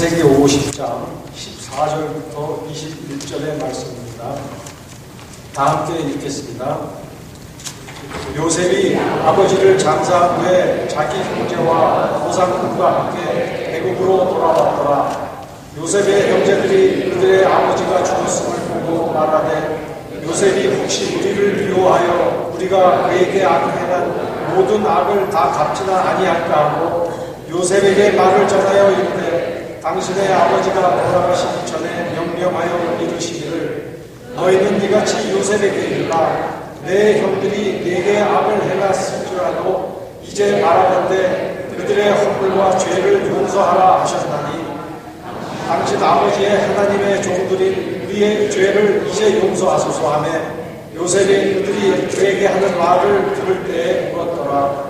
창세기 50장 14절부터 21절의 말씀입니다. 다 함께 읽겠습니다. 요셉이 아버지를 장사한 후에 자기 형제와 조상들과 함께 애국으로 돌아왔더라. 요셉의 형제들이 그들의 아버지가 죽었음을 보고 말하되 요셉이 혹시 우리를 미워하여 우리가 그에게 악을 행한 모든 악을 다 갚지는 아니할까 하고 요셉에게 말을 전하여 이르되 당신의 아버지가 돌아가시기 전에 명령하여 이르시기를 너희는 이같이 요셉에게 이르라. 내 형들이 내게 악을 행했을지라도 이제 말하건대 그들의 허물과 죄를 용서하라 하셨나니 당신 아버지의 하나님의 종들이 우리의 죄를 이제 용서하소서 하며 요셉이 그들이 그에게 하는 말을 들을 때에 물었더라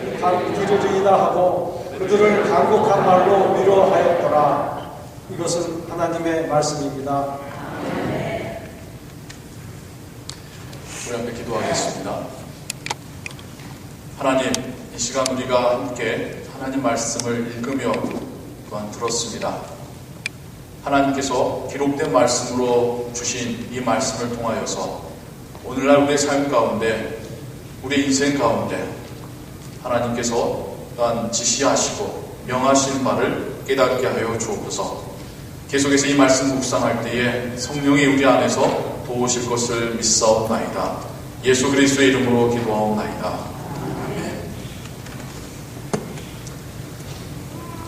이르리이다 하고 그들을 간곡한 말로 위로하였더라 이것은 하나님의 말씀입니다. 우리 앞에 기도하겠습니다. 하나님, 이 시간 우리가 함께 하나님 말씀을 읽으며 또한 들었습니다. 하나님께서 기록된 말씀으로 주신 이 말씀을 통하여서 오늘날 우리의 삶 가운데, 우리 인생 가운데 하나님께서 또한 지시하시고 명하신 바를 깨닫게 하여 주옵소서. 계속해서 이 말씀 묵상할 때에 성령이 우리 안에서 도우실 것을 믿사옵나이다. 예수 그리스도의 이름으로 기도하옵나이다.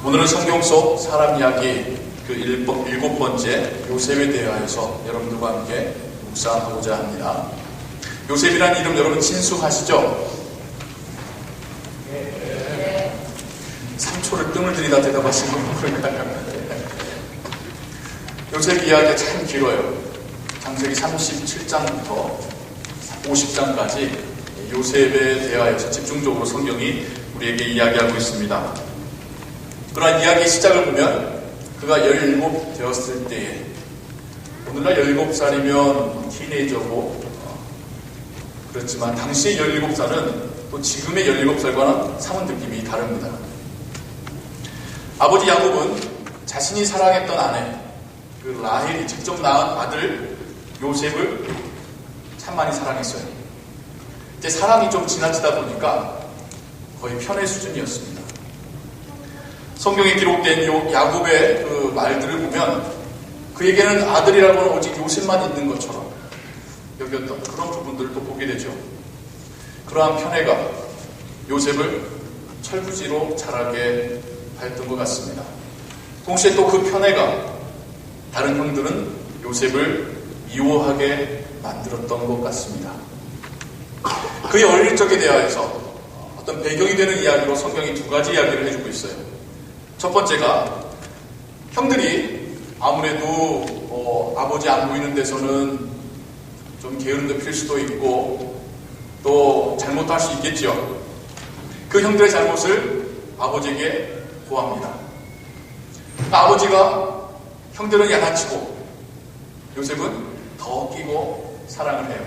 오늘은 성경 속 사람 이야기 그 일곱, 일곱 번째 요셉에 대하여서 여러분들과 함께 묵상하고자 합니다. 요셉이라는 이름 여러분 친숙하시죠? 뜸을 들이다 대답하시는 건 모를까요? 요셉 이야기가 참 길어요. 장세기 37장부터 50장까지 요셉에 대하여서 집중적으로 성경이 우리에게 이야기하고 있습니다. 그러한 이야기의 시작을 보면 그가 17 되었을 때에 오늘날 17살이면 티네이저고 그렇지만 당시의 17살은 또 지금의 17살과는 사뭇 느낌이 다릅니다. 아버지 야곱은 자신이 사랑했던 아내 그 라헬이 직접 낳은 아들 요셉을 참 많이 사랑했어요. 이제 사랑이 좀 지나치다 보니까 거의 편의 수준이었습니다. 성경에 기록된 요 야곱의 그 말들을 보면 그에게는 아들이라고는 오직 요셉만 있는 것처럼 여겼던 그런 부분들을 또 보게 되죠. 그러한 편애가 요셉을 철부지로 자라게 하였던 것 같습니다. 동시에 또 그 편애가 다른 형들은 요셉을 미워하게 만들었던 것 같습니다. 그의 어릴 적에 대하여서 어떤 배경이 되는 이야기로 성경이 두 가지 이야기를 해주고 있어요. 첫 번째가 형들이 아무래도 어, 아버지 안 보이는 데서는 좀 게으름도 필 수도 있고 또 잘못할 수 있겠죠. 그 형들의 잘못을 아버지에게 고합니다. 아버지가 형들은 양아치고 요셉은 더 끼고 사랑을 해요.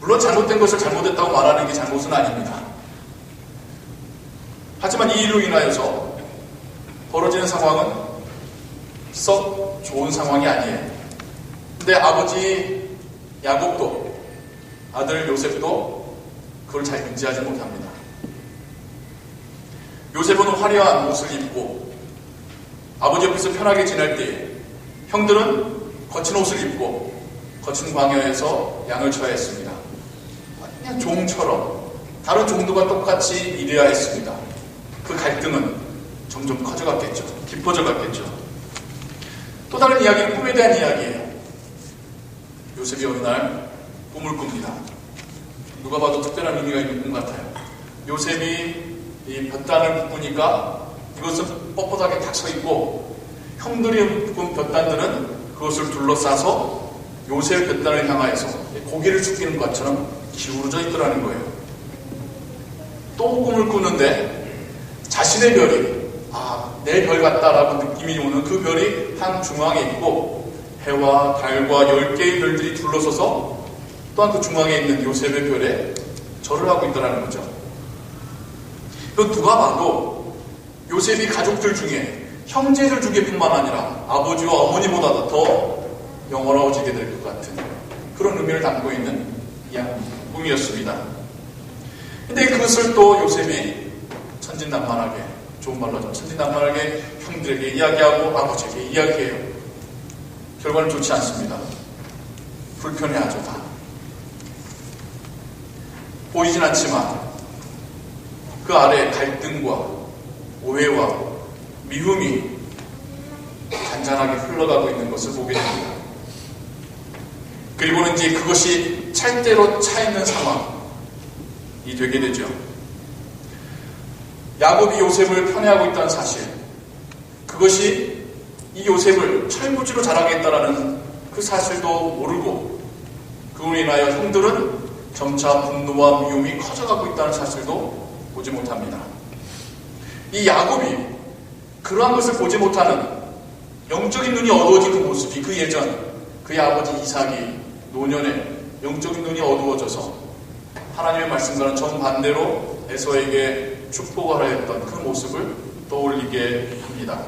물론 잘못된 것을 잘못했다고 말하는 게 잘못은 아닙니다. 하지만 이 일로 인하여서 벌어지는 상황은 썩 좋은 상황이 아니에요. 근데 아버지 야곱도 아들 요셉도 그걸 잘 인지하지 못합니다. 요셉은 화려한 옷을 입고 아버지 옆에서 편하게 지낼 때 형들은 거친 옷을 입고 거친 광야에서 양을 쳐야 했습니다. 종처럼 다른 종들과 똑같이 일해야 했습니다. 그 갈등은 점점 커져갔겠죠. 깊어져 갔겠죠. 또 다른 이야기는 꿈에 대한 이야기예요. 요셉이 어느 날 꿈을 꿉니다. 누가 봐도 특별한 의미가 있는 꿈 같아요. 요셉이 이 볕단을 묶으니까 이것은 뻣뻣하게 탁 서 있고 형들이 묶은 볕단들은 그것을 둘러싸서 요셉 볕단을 향하여서 고개를 숙이는 것처럼 기울어져 있더라는 거예요. 또 꿈을 꾸는데 자신의 별이 아, 내 별 같다라고 느낌이 오는 그 별이 한 중앙에 있고 해와 달과 열 개의 별들이 둘러서서 또한 그 중앙에 있는 요셉의 별에 절을 하고 있더라는 거죠. 이건 누가 봐도 요셉이 가족들 중에 형제들 중에뿐만 아니라 아버지와 어머니보다도 더 영원하워지게 될 것 같은 그런 의미를 담고 있는 꿈이었습니다. 근데 그것을 또 요셉이 천진난만하게 좋은 말로 하면 천진난만하게 형들에게 이야기하고 아버지에게 이야기해요. 결과는 좋지 않습니다. 불편해하죠 다. 보이진 않지만 그 아래 갈등과 오해와 미움이 잔잔하게 흘러가고 있는 것을 보게 됩니다. 그리고는 이제 그것이 찰대로 차 있는 상황이 되게 되죠. 야곱이 요셉을 편애하고 있다는 사실, 그것이 이 요셉을 철부지로 자라겠다라는 그 사실도 모르고 그로 인하여 형들은 점차 분노와 미움이 커져가고 있다는 사실도 보지 못합니다. 이 야곱이 그러한 것을 보지 못하는 영적인 눈이 어두워진 그 모습이 그 예전 그의 아버지 이삭이 노년에 영적인 눈이 어두워져서 하나님의 말씀과는 정반대로 에서에게 축복을 하였던 그 모습을 떠올리게 합니다.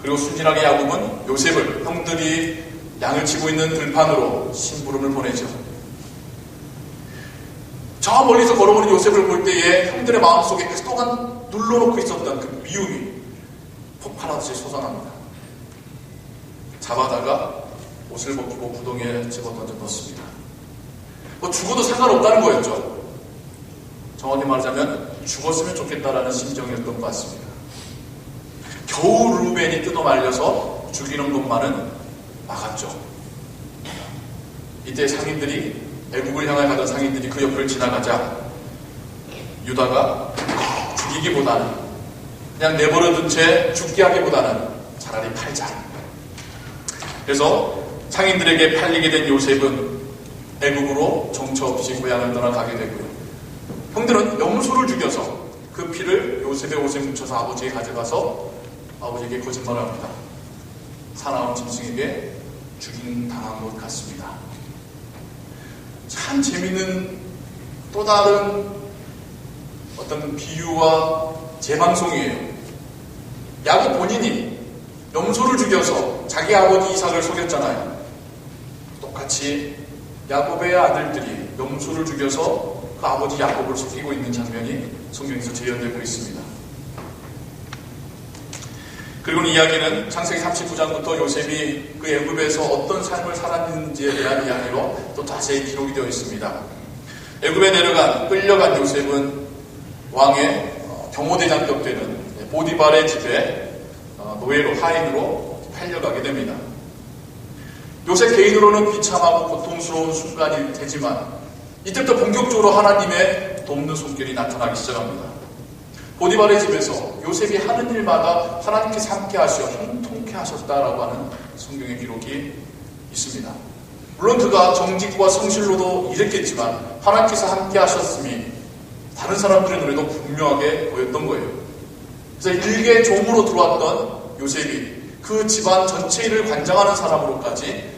그리고 순진하게 야곱은 요셉을 형들이 양을 치고 있는 들판으로 심부름을 보내죠. 저 멀리서 걸어오는 요셉을 볼 때에 형들의 마음속에 그동안 눌러놓고 있었던 그 미움이 폭발하듯이 솟아납니다. 잡아다가 옷을 벗기고 구덩이에 집어 던져 넣습니다. 뭐 죽어도 상관없다는 거였죠. 정확히 말하자면 죽었으면 좋겠다라는 심정이었던 것 같습니다. 겨우 루벤이 뜯어 말려서 죽이는 것만은 막았죠. 이때 상인들이 애국을 향해 가던 상인들이 그 옆을 지나가자 유다가 죽이기보다는 그냥 내버려둔 채 죽게 하기보다는 차라리 팔자. 그래서 상인들에게 팔리게 된 요셉은 애국으로 정처 없이 고향을 떠나가게 되고요. 형들은 염소를 죽여서 그 피를 요셉의 옷에 묻혀서 아버지에게 가져가서 아버지에게 거짓말을 합니다. 사나운 짐승에게 죽인 당한 것 같습니다. 참 재밌는 또 다른 어떤 비유와 재방송이에요. 야곱 본인이 염소를 죽여서 자기 아버지 이삭을 속였잖아요. 똑같이 야곱의 아들들이 염소를 죽여서 그 아버지 야곱을 속이고 있는 장면이 성경에서 재현되고 있습니다. 그리고 이야기는 창세기 39장부터 요셉이 그 애굽에서 어떤 삶을 살았는지에 대한 이야기로 또 자세히 기록이 되어 있습니다. 애굽에 내려간 끌려간 요셉은 왕의 어, 경호대장급 되는 보디발의 집에 어, 노예로 하인으로 팔려가게 됩니다. 요셉 개인으로는 비참하고 고통스러운 순간이 되지만 이때부터 본격적으로 하나님의 돕는 손길이 나타나기 시작합니다. 보디발의 집에서 요셉이 하는 일마다 하나님께서 함께 하시어 형통케 하셨다라고 하는 성경의 기록이 있습니다. 물론 그가 정직과 성실로도 일했겠지만 하나님께서 함께 하셨음이 다른 사람들의 눈에도 분명하게 보였던 거예요. 그래서 일개 종으로 들어왔던 요셉이 그 집안 전체 일을 관장하는 사람으로까지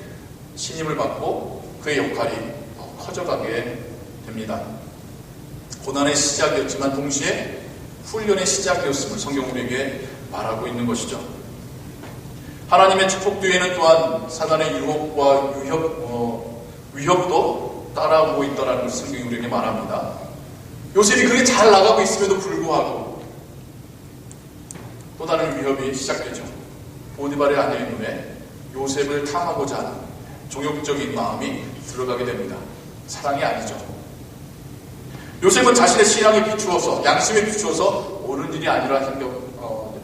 신임을 받고 그의 역할이 더 커져가게 됩니다. 고난의 시작이었지만 동시에 훈련의 시작이었음을 성경 우리에게 말하고 있는 것이죠. 하나님의 축복 뒤에는 또한 사단의 유혹과 유협, 어, 위협도 따라오고 있다는 것을 성경이 우리에게 말합니다. 요셉이 그게 잘 나가고 있음에도 불구하고 또 다른 위협이 시작되죠. 보디발의 아내의 눈에 요셉을 탐하고자 하는 종욕적인 마음이 들어가게 됩니다. 사랑이 아니죠. 요셉은 자신의 신앙에 비추어서 양심에 비추어서 옳은 일이 아니라 생각, 어,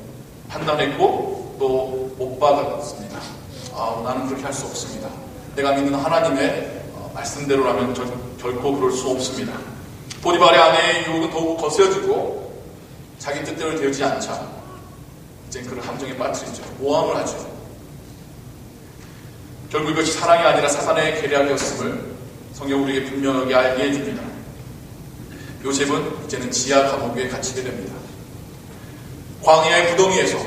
판단했고 또 못 받았습니다. 아, 나는 그렇게 할 수 없습니다. 내가 믿는 하나님의 어, 말씀대로라면 절, 결코 그럴 수 없습니다. 보디발의 아내의 유혹은 더욱 거세지고 자기 뜻대로 되지 않자 이제 그를 함정에 빠뜨리죠. 모함을 하죠. 결국 이것이 사랑이 아니라 사단의 계략이었음을 성경 우리에게 분명하게 알게 해줍니다. 요셉은 이제는 지하 감옥에 갇히게 됩니다. 광야의 구덩이에서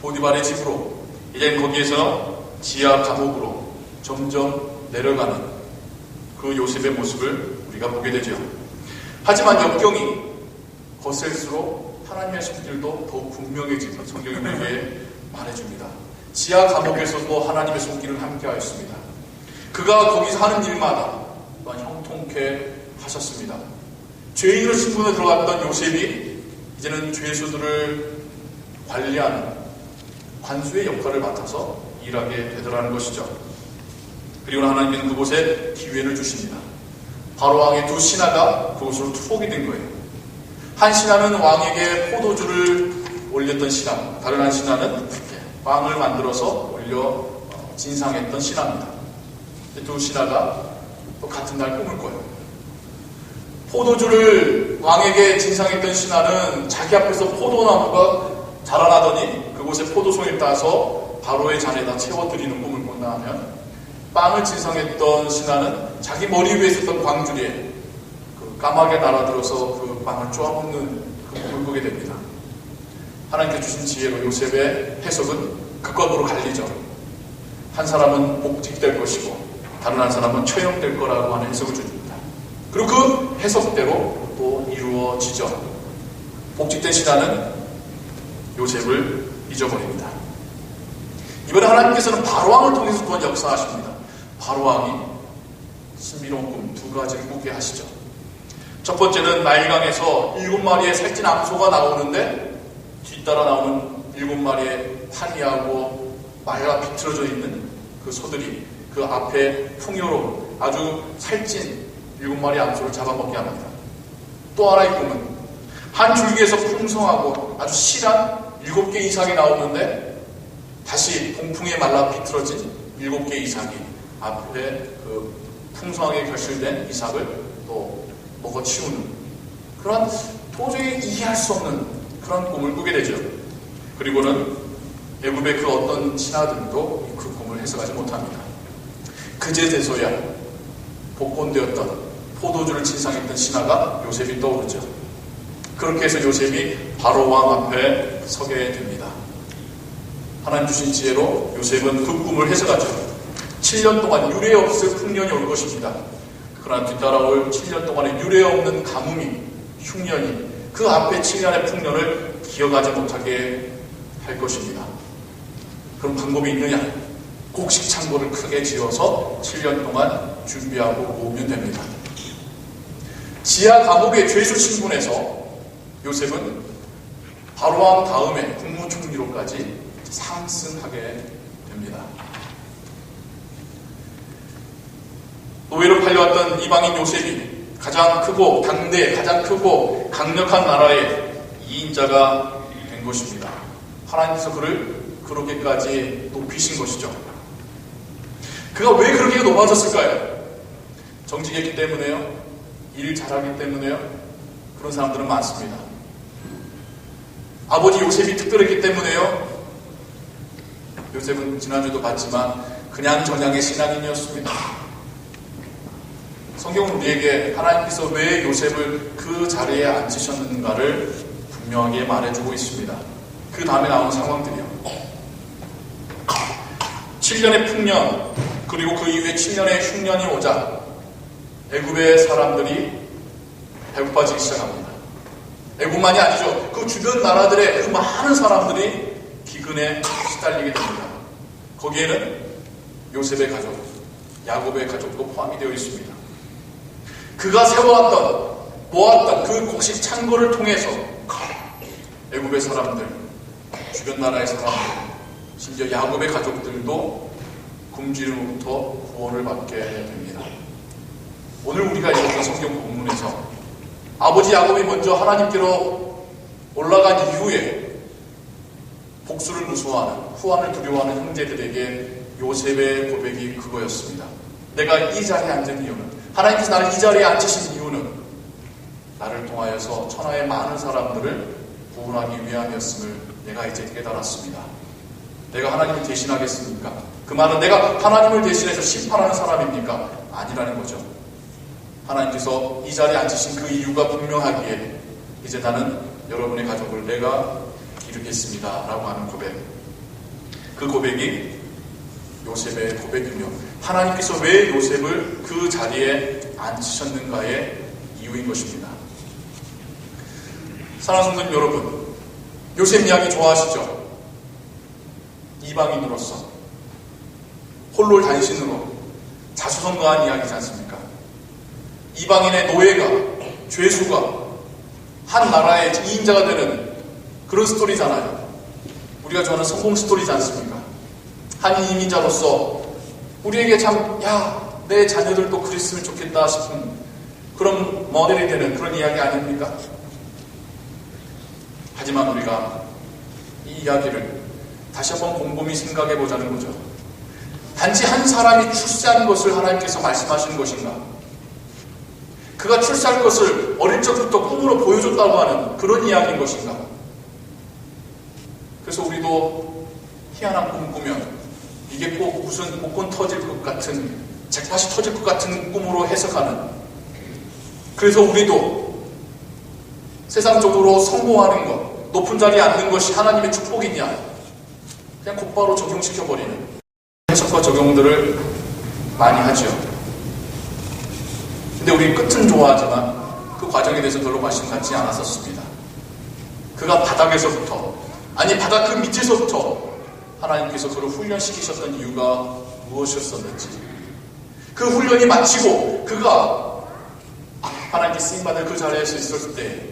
보디발의 집으로 이제 거기에서 지하 감옥으로 점점 내려가는 그 요셉의 모습을 우리가 보게 되죠. 하지만 역경이 거셀수록 하나님의 손길도 더욱 분명해지는 성경이 우리에게 말해줍니다. 지하 감옥에서도 하나님의 손길을 함께 하였습니다. 그가 거기서 하는 일마다 또한 형통케 하셨습니다. 죄인으로 신분에 들어갔던 요셉이 이제는 죄수들을 관리하는 관수의 역할을 맡아서 일하게 되더라는 것이죠. 그리고 하나님께는 그곳에 기회를 주십니다. 바로 왕의 두 신하가 그곳으로 투옥이 된 거예요. 한 신하는 왕에게 포도주를 올렸던 신하, 다른 한 신하는 빵을 만들어서 올려 어, 진상했던 신하입니다. 두 신하가 또 같은 날 꿈을 꿔요. 포도주를 왕에게 진상했던 신하는 자기 앞에서 포도나무가 자라나더니 그곳에 포도송을 따서 바로의 잔에다 채워드리는 꿈을 꾼다 하면 빵을 진상했던 신하는 자기 머리 위에 있었던 광주리에 그 까마귀 날아들어서 그 빵을 쪼아먹는 그 꿈을 꾸게 됩니다. 하나님께 주신 지혜로 요셉의 해석은 극과으로 갈리죠. 한 사람은 복직될 것이고 다른 한 사람은 처형될 거라고 하는 해석을 줍니다. 그리고 그 해석대로 또 이루어지죠. 복직된 신하는 요셉을 잊어버립니다. 이번에 하나님께서는 바로왕을 통해서 또한 역사하십니다. 바로왕이 신비로운 꿈 두 가지를 꾸게 하시죠. 첫 번째는 나일강에서 일곱 마리의 살찐 암소가 나오는데 뒤따라 나오는 일곱 마리의 탄이하고 말라 비틀어져 있는 그 소들이 그 앞에 풍요로 아주 살찐 일곱 마리 암소를 잡아먹게 합니다. 또 하나의 꿈은 한 줄기에서 풍성하고 아주 실한 일곱 개 이상이 나오는데 다시 봉풍에 말라 비틀어진 일곱 개 이상이 앞에 그 풍성하게 결실된 이삭을 또 먹어치우는 그런 도저히 이해할 수 없는 그런 꿈을 꾸게 되죠. 그리고는 애굽의 그 어떤 신하들도 그 꿈을 해석하지 못합니다. 그제 돼서야 복권되었던 포도주를 진상했던 신하가 요셉이 떠오르죠. 그렇게 해서 요셉이 바로 왕 앞에 서게 됩니다. 하나님 주신 지혜로 요셉은 그 꿈을 해석하죠. 7년 동안 유례 없을 풍년이 올 것입니다. 그러나 뒤따라올 7년 동안의 유례 없는 가뭄이, 흉년이 그 앞에 7년의 풍년을 기억하지 못하게 할 것입니다. 그런 방법이 있느냐? 곡식 창고를 크게 지어서 7년 동안 준비하고 모으면 됩니다. 지하 감옥의 죄수 신분에서 요셉은 바로왕 다음에 국무총리로까지 상승하게 됩니다. 노예로 팔려왔던 이방인 요셉이 가장 크고 당대 가장 크고 강력한 나라의 2인자가 된 것입니다. 하나님께서 그를 그렇게까지 높이신 것이죠. 그가 왜 그렇게 높아졌을까요? 정직했기 때문에요? 일 잘하기 때문에요? 그런 사람들은 많습니다. 아버지 요셉이 특별했기 때문에요? 요셉은 지난주도 봤지만 그냥 전향의 신앙인이었습니다. 성경은 우리에게 하나님께서 왜 요셉을 그 자리에 앉히셨는가를 분명하게 말해주고 있습니다. 그 다음에 나오는 상황들이요. 7년의 풍년, 그리고 그 이후에 7년의 흉년이 오자 애굽의 사람들이 배고파지기 시작합니다. 애굽만이 아니죠. 그 주변 나라들의 그 많은 사람들이 기근에 시달리게 됩니다. 거기에는 요셉의 가족, 야곱의 가족도 포함이 되어 있습니다. 그가 세워왔던, 모았던 그 곡식 창고를 통해서 애굽의 사람들, 주변 나라의 사람들, 심지어 야곱의 가족들도 굶주림으로부터 구원을 받게 됩니다. 오늘 우리가 읽었던 성경 본문에서 아버지 야곱이 먼저 하나님께로 올라간 이후에 복수를 무서워하는 후환을 두려워하는 형제들에게 요셉의 고백이 그거였습니다. 내가 이 자리에 앉은 이유는 하나님께서 나를 이 자리에 앉히신 이유는 나를 통하여서 천하의 많은 사람들을 구원하기 위함이었음을 내가 이제 깨달았습니다. 내가 하나님을 대신하겠습니까? 그 말은 내가 하나님을 대신해서 심판하는 사람입니까? 아니라는 거죠. 하나님께서 이 자리에 앉으신 그 이유가 분명하기에 이제 나는 여러분의 가족을 내가 기르겠습니다. 라고 하는 고백. 그 고백이 요셉의 고백이며 하나님께서 왜 요셉을 그 자리에 앉히셨는가의 이유인 것입니다. 사랑하는 여러분, 요셉 이야기 좋아하시죠? 이방인으로서 홀로 단신으로 자수성가한 이야기지 않습니까? 이방인의 노예가 죄수가 한 나라의 이인자가 되는 그런 스토리잖아요. 우리가 좋아하는 성공 스토리지 않습니까? 한 이민자로서 우리에게 참, 야, 내 자녀들도 그랬으면 좋겠다 싶은 그런 모델이 되는 그런 이야기 아닙니까? 하지만 우리가 이 이야기를 다시 한번 곰곰이 생각해 보자는 거죠. 단지 한 사람이 출세하는 것을 하나님께서 말씀하시는 것인가? 그가 출세할 것을 어릴 적부터 꿈으로 보여줬다고 하는 그런 이야기인 것인가? 그래서 우리도 희한한 꿈 꾸면 이게 꼭 무슨 복권 터질 것 같은 잭팟이 터질 것 같은 꿈으로 해석하는. 그래서 우리도 세상적으로 성공하는 것 높은 자리에 앉는 것이 하나님의 축복이냐? 그냥 곧바로 적용시켜버리는. 해석과 적용들을 많이 하죠 근데 우리 끝은 좋아하지만 그 과정에 대해서 별로 관심 갖지 않았었습니다. 그가 바닥에서부터 아니 바닥 그 밑에서부터 하나님께서 그를 훈련시키셨던 이유가 무엇이었었는지 그 훈련이 마치고 그가 하나님께 쓰임받을 그 자리에 서 있었을 때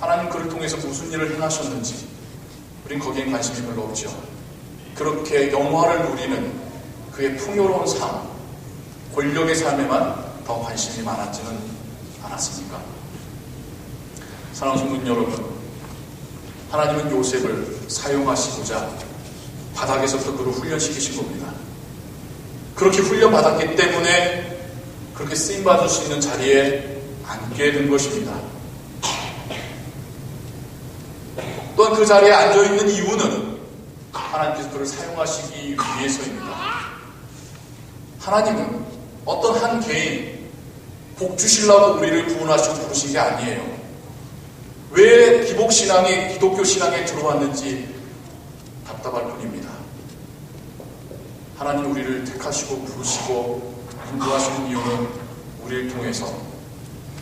하나님 그를 통해서 무슨 일을 행하셨는지 우린 거기에 관심이 별로 없죠. 그렇게 영화를 누리는 그의 풍요로운 삶 권력의 삶에만 더 관심이 많았지는 않았습니까? 사랑하는 성도 여러분 하나님은 요셉을 사용하시고자 바닥에서부터 그를 훈련시키신 겁니다. 그렇게 훈련받았기 때문에 그렇게 쓰임받을 수 있는 자리에 앉게 된 것입니다. 또한 그 자리에 앉아있는 이유는 하나님께서 그를 사용하시기 위해서입니다. 하나님은 어떤 한 개인 복 주시려고 우리를 구원하시고 부르신 게 아니에요. 왜 기복신앙이 기독교 신앙에 들어왔는지 답답할 뿐입니다. 하나님 우리를 택하시고 부르시고 인도하시는 이유는 우리를 통해서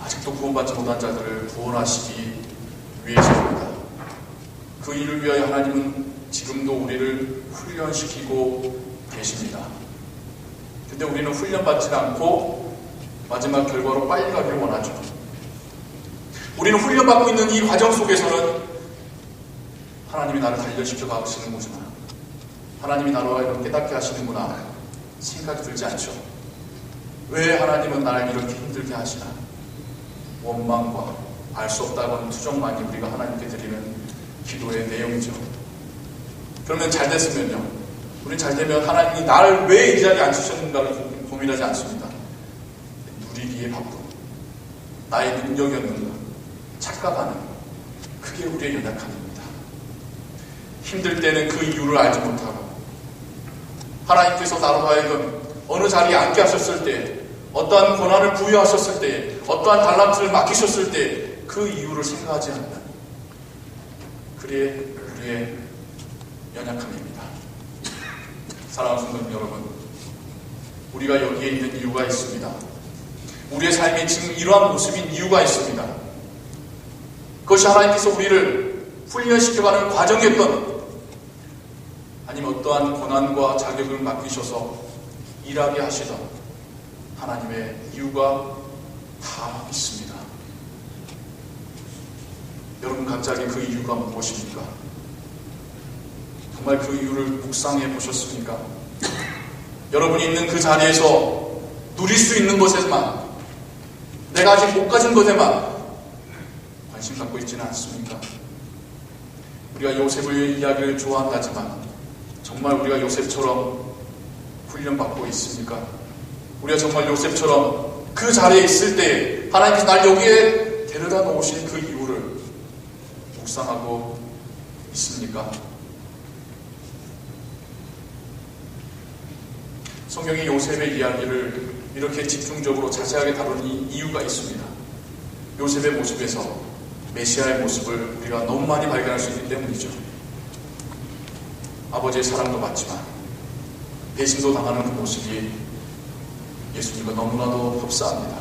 아직도 구원받지 못한 자들을 구원하시기 위해서입니다. 그 일을 위하여 하나님은 지금도 우리를 훈련시키고 계십니다. 근데 우리는 훈련받지 않고 마지막 결과로 빨리 가길 원하죠. 우리는 훈련받고 있는 이 과정 속에서는 하나님이 나를 단련시켜 가시는 거구나. 하나님이 나로 하여금 깨닫게 하시는구나. 생각이 들지 않죠. 왜 하나님은 나를 이렇게 힘들게 하시나? 원망과 알 수 없다고 하는 투정만이 우리가 하나님께 드리는 기도의 내용이죠. 그러면 잘 됐으면요. 우리 잘 되면 하나님이 나를 왜 이 자리에 앉히셨는가를 고민하지 않습니다. 누리기에 바쁜 나의 능력이었는가 착각하는 그게 우리의 연약함입니다. 힘들 때는 그 이유를 알지 못하고 하나님께서 나로 하여금 어느 자리에 앉게 하셨을 때 어떠한 권한을 부여하셨을 때 어떠한 달란트를 맡기셨을 때 그 이유를 생각하지 않는 그게 우리의 연약함입니다. 사랑하는 여러분 우리가 여기에 있는 이유가 있습니다. 우리의 삶이 지금 이러한 모습인 이유가 있습니다. 그것이 하나님께서 우리를 훈련시켜가는 과정이었던 아니면 어떠한 고난과 자격을 맡기셔서 일하게 하시던 하나님의 이유가 다 있습니다. 여러분 각자에게 그 이유가 무엇입니까? 정말 그 이유를 묵상해 보셨습니까? 여러분이 있는 그 자리에서 누릴 수 있는 것에만 내가 아직 못 가진 것에만 관심 갖고 있지는 않습니까? 우리가 요셉의 이야기를 좋아한다지만 정말 우리가 요셉처럼 훈련받고 있습니까? 우리가 정말 요셉처럼 그 자리에 있을 때 하나님께서 날 여기에 데려다 놓으신 그 이유를 묵상하고 있습니까? 성경이 요셉의 이야기를 이렇게 집중적으로 자세하게 다루는 이유가 있습니다. 요셉의 모습에서 메시아의 모습을 우리가 너무 많이 발견할 수 있기 때문이죠. 아버지의 사랑도 받지만 배신도 당하는 그 모습이 예수님과 너무나도 흡사합니다.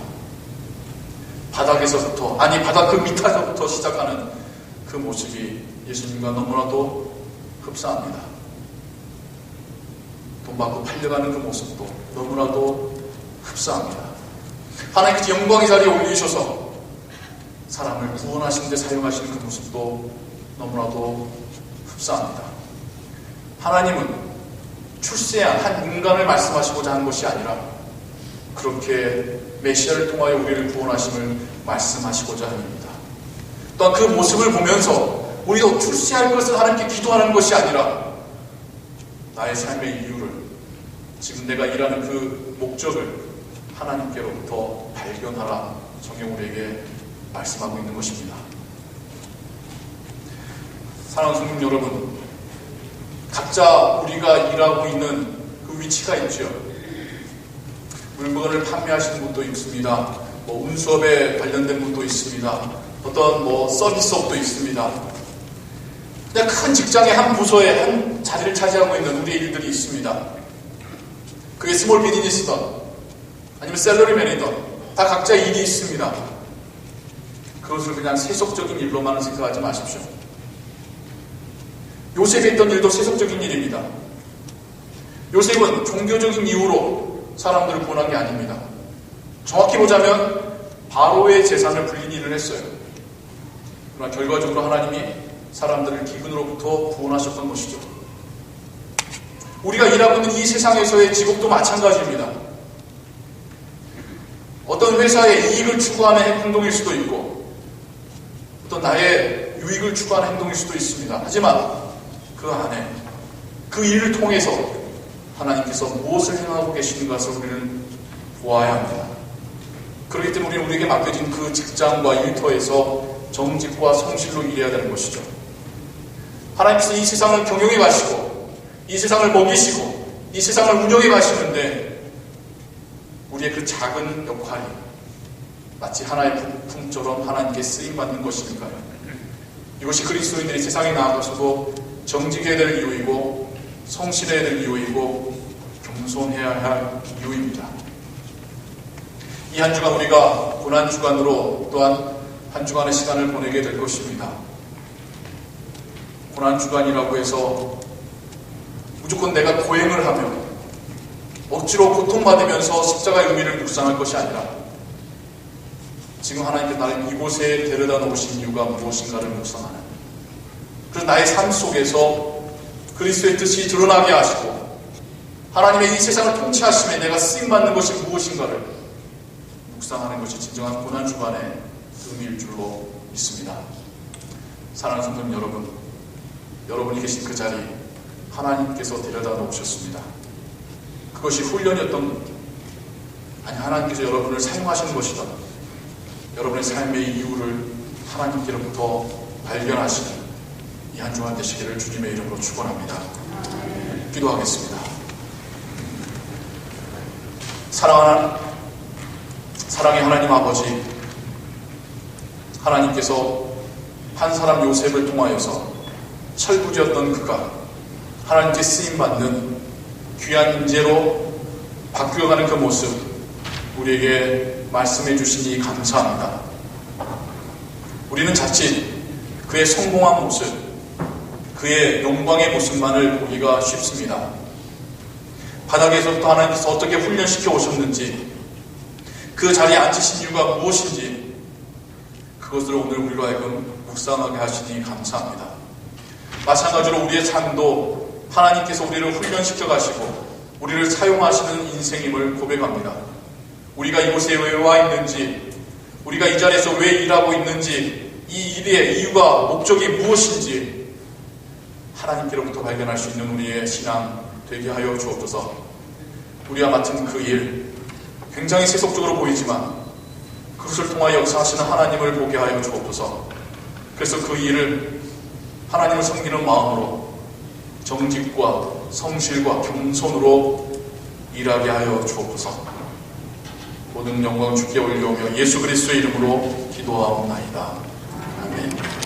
바닥에서부터, 아니 바닥 그 밑에서부터 시작하는 그 모습이 예수님과 너무나도 흡사합니다. 돈 받고 팔려가는 그 모습도 너무나도 흡사합니다. 하나님께서 영광의 자리에 올리셔서 사람을 구원하시는 데 사용하시는 그 모습도 너무나도 흡사합니다. 하나님은 출세한 한 인간을 말씀하시고자 하는 것이 아니라 그렇게 메시아를 통하여 우리를 구원하심을 말씀하시고자 합니다. 또한 그 모습을 보면서 우리도 출세할 것을 하나님께 기도하는 것이 아니라 나의 삶의 이유를 지금 내가 일하는 그 목적을 하나님께로부터 발견하라 성경 우리에게 말씀하고 있는 것입니다. 사랑하는 성님 여러분, 각자 우리가 일하고 있는 그 위치가 있죠. 물건을 판매하시는 분도 있습니다. 뭐 운수업에 관련된 분도 있습니다. 어떤 뭐 서비스업도 있습니다. 그냥 큰 직장의 한 부서에 한 자리를 차지하고 있는 우리 일들이 있습니다. 그게 스몰 비즈니스던 아니면 셀러리맨이던 다 각자 일이 있습니다. 그것을 그냥 세속적인 일로만 생각하지 마십시오. 요셉이 했던 일도 세속적인 일입니다. 요셉은 종교적인 이유로 사람들을 구원한 게 아닙니다. 정확히 보자면 바로의 재산을 불린 일을 했어요. 그러나 결과적으로 하나님이 사람들을 기근으로부터 구원하셨던 것이죠. 우리가 일하고 있는 이 세상에서의 직업도 마찬가지입니다. 어떤 회사의 이익을 추구하는 행동일 수도 있고, 어떤 나의 유익을 추구하는 행동일 수도 있습니다. 하지만 그 안에 그 일을 통해서 하나님께서 무엇을 행하고 계시는 것을 우리는 보아야 합니다. 그렇기 때문에 우리에게 맡겨진 그 직장과 일터에서 정직과 성실로 일해야 되는 것이죠. 하나님께서 이 세상을 경영해 가시고 이 세상을 먹이시고 이 세상을 운영해 가시는데 우리의 그 작은 역할이 마치 하나의 부품처럼 하나님께 쓰임 받는 것이니까요. 이것이 그리스도인들이 세상에 나아가서도 정직해야 될 이유이고 성실해야 될 이유이고 겸손해야 할 이유입니다. 이 한 주간 우리가 고난 주간으로 또한 한 주간의 시간을 보내게 될 것입니다. 고난 주간이라고 해서 무조건 내가 고행을 하며 억지로 고통받으면서 십자가의 의미를 묵상할 것이 아니라 지금 하나님께 나를 이곳에 데려다 놓으신 이유가 무엇인가를 묵상하는 그래서 나의 삶 속에서 그리스도의 뜻이 드러나게 하시고 하나님의 이 세상을 통치하심에 내가 쓰임받는 것이 무엇인가를 묵상하는 것이 진정한 고난주간의 의미일 줄로 믿습니다. 사랑하는 성도 여러분, 여러분이 계신 그 자리 하나님께서 데려다 놓으셨습니다. 그것이 훈련이었던 아니 하나님께서 여러분을 사용하시는 것이던 여러분의 삶의 이유를 하나님께로부터 발견하시는 이 한 주간 되시기를 주님의 이름으로 축원합니다. 기도하겠습니다. 사랑하는 사랑의 하나님 아버지 하나님께서 한 사람 요셉을 통하여서 철부지였던 그가 하나님께 쓰임 받는 귀한 인재로 바뀌어가는 그 모습 우리에게 말씀해 주시니 감사합니다. 우리는 자칫 그의 성공한 모습 그의 영광의 모습만을 보기가 쉽습니다. 바닥에서부터 하나님께서 어떻게 훈련시켜 오셨는지, 그 자리에 앉으신 이유가 무엇인지, 그것을 오늘 우리로 하여금 묵상하게 하시니 감사합니다. 마찬가지로 우리의 삶도 하나님께서 우리를 훈련시켜 가시고, 우리를 사용하시는 인생임을 고백합니다. 우리가 이곳에 왜 와 있는지, 우리가 이 자리에서 왜 일하고 있는지, 이 일의 이유가, 목적이 무엇인지, 하나님께로부터 발견할 수 있는 우리의 신앙 되게 하여 주옵소서. 우리와 맡은 그 일, 굉장히 세속적으로 보이지만 그것을 통하여 역사하시는 하나님을 보게 하여 주옵소서. 그래서 그 일을 하나님을 섬기는 마음으로 정직과 성실과 겸손으로 일하게 하여 주옵소서. 모든 영광 주께 올려오며 예수 그리스도의 이름으로 기도하옵나이다. 아멘.